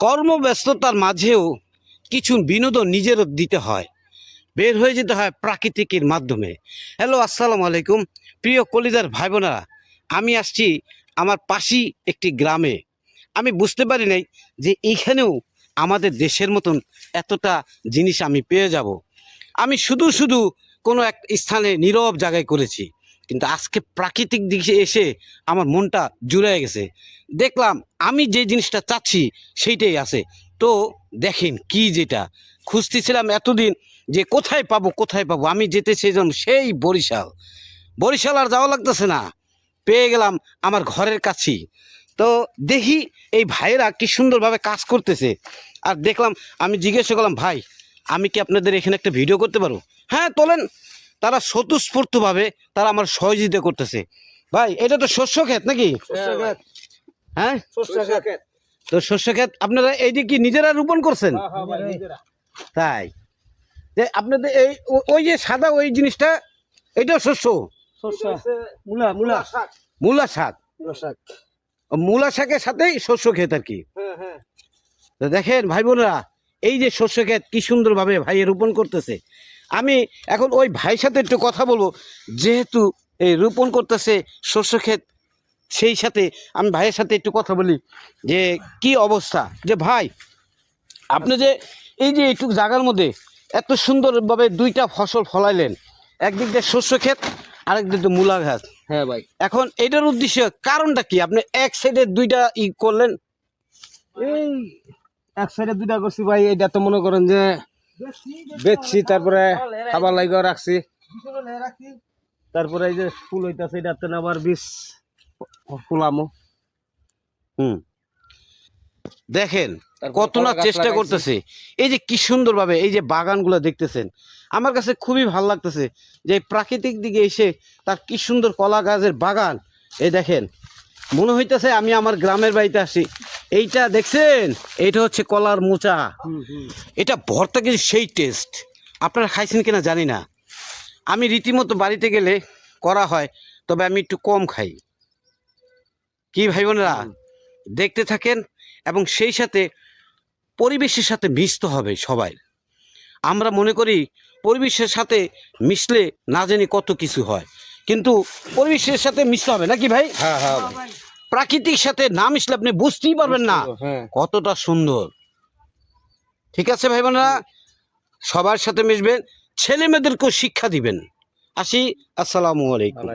কর্মব্যস্ততার মাঝেও কিছু বিনোদন নিজেরও দিতে হয়। বের হয়ে যেতে হয় প্রাকৃতিকের মাধ্যমে। হ্যালো, আসসালামু আলাইকুম। প্রিয় কলিদার ভাই বোনেরা আমি আসছি আমার পাশেই একটি গ্রামে। আমি বুঝতে পারি নাই যে এইখানেও আমাদের দেশের মতন এতটা জিনিস আমি পেয়ে যাব। আমি শুধু শুধু কোনো এক স্থানে নীরব জায়গায় করেছি। কিন্তু আজকে প্রাকৃতিক দিকে এসে আমার মনটা জুড়ে গেছে। দেখলাম আমি যে জিনিসটা চাচ্ছি সেইটাই আছে। তো দেখেন কি যেটা। খুঁজতেছিলাম এতদিন যে কোথায় পাবো কোথায় পাবো? আমি যেতে চেয়েছিলাম সেই বরিশাল। বরিশাল আর যাওয়া লাগতেছে না। পেয়ে গেলাম আমার ঘরের কাছেই। তো দেখি এই ভাইয়েরা কি সুন্দরভাবে কাজ করতেছে। আর দেখলাম আমি জিজ্ঞেস করলাম, ভাই, আমি কি আপনাদের এখানে একটা ভিডিও করতে পারব? হ্যাঁ তোলেন। তারা স্বতঃস্ফূর্তভাবে তারা আমার সহযোগিতা করতেছে। ভাই এটা তো শস্য ক্ষেত নাকি? হ্যাঁ তো শস্য ক্ষেত আপনারা এই যে কি নিজেরা রোপণ করছেন? তাই। যে আপনাদের এই ওই যে সাদা ওই জিনিসটা এটাও শস্য? মূলা মূলা। মূলা শাক। শাক? মূলা শাকের সাথেই শস্য ক্ষেত আর কি? হ্যাঁ হ্যাঁ। তো দেখেন ভাই বোনেরা এই যে শস্য ক্ষেত কি সুন্দরভাবে ভাই রোপণ করতেছে। আমি এখন ওই ভাইয়ের সাথে একটু কথা বলব। যেহেতু এই রোপণ করতেছে শস্য ক্ষেত সেই সাথে আমি ভাইয়ের সাথে একটু কথা বলি যে কি অবস্থা? যে ভাই আপনি যে এই যে একটু জায়গার মধ্যে এত সুন্দরভাবে দুইটা ফসল ফলাইলেন একদিক দিয়ে শস্য ক্ষেত আরেক দিক দিয়ে মূলা গাছ। হ্যাঁ ভাই। এখন এটার উদ্দেশ্য কারণটা কি? আপনি এক সাইডে দুইটা ই করলেন? এই এক সাইডে দুইটা করছি ভাই এটা তো মনে করেন যে বেচছি তারপরে খাবার লাগিয়ে রাখছি। তারপরে এই যে ফুল হইতাছে এটাতে আবার বীজ। ফুলামো। হুম। দেখেন কত না চেষ্টা করতেছে। এই যে কি সুন্দরভাবে এই যে বাগানগুলো দেখতেছেন আমার কাছে খুবই ভালো লাগতেছে যে প্রাকৃতিক দিকে এসে তার কি সুন্দর কলা গাছের বাগান। এই দেখেন মনে হইতেছে আমি আমার গ্রামের বাড়িতে আসি। এইটা দেখছেন? এইটা হচ্ছে কলার মোচা। এটা ভর্তা কিন্তু সেই টেস্ট আপনারা খাইছেন কিনা জানি না। আমি রীতিমতো বাড়িতে গেলে করা হয় তবে আমি একটু কম খাই। কি ভাই বোনেরা? দেখতে থাকেন এবং সেই সাথে পরিবেশের সাথে মিশতে হবে সবাই। আমরা মনে করি পরিবেশের সাথে মিশলে না জানি কত কিছু হয়। কিন্তু পরিবেশের সাথে মিশতে হবে নাকি ভাই? হ্যাঁ হ্যাঁ। প্রাকৃতিক সাথে না মিশলে আপনি বুঝতেই পারবেন না। হ্যাঁ। কতটা সুন্দর। ঠিক আছে ভাই বোনেরা সবার সাথে মিশবেন। ছেলে মেয়েদেরকেও শিক্ষা দিবেন। আসি আসসালামু আলাইকুম।